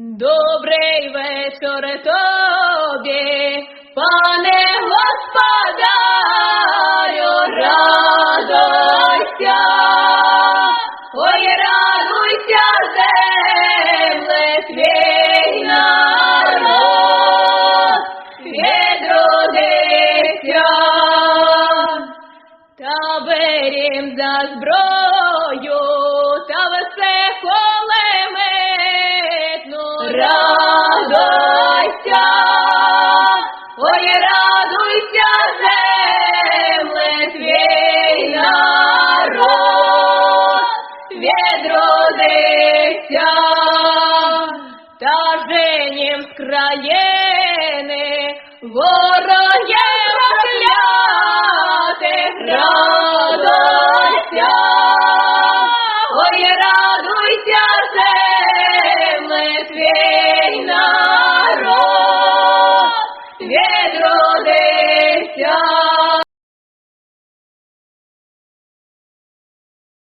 Добрий вечір тобі, пане господарю, радуйся, ой, радуйся, земле, твій народ, відродився. Та берім за зброю, відродився, та женім з країни, ворогів оклятих, радуйся, ой, радуйся, земле, твій народ, відродився.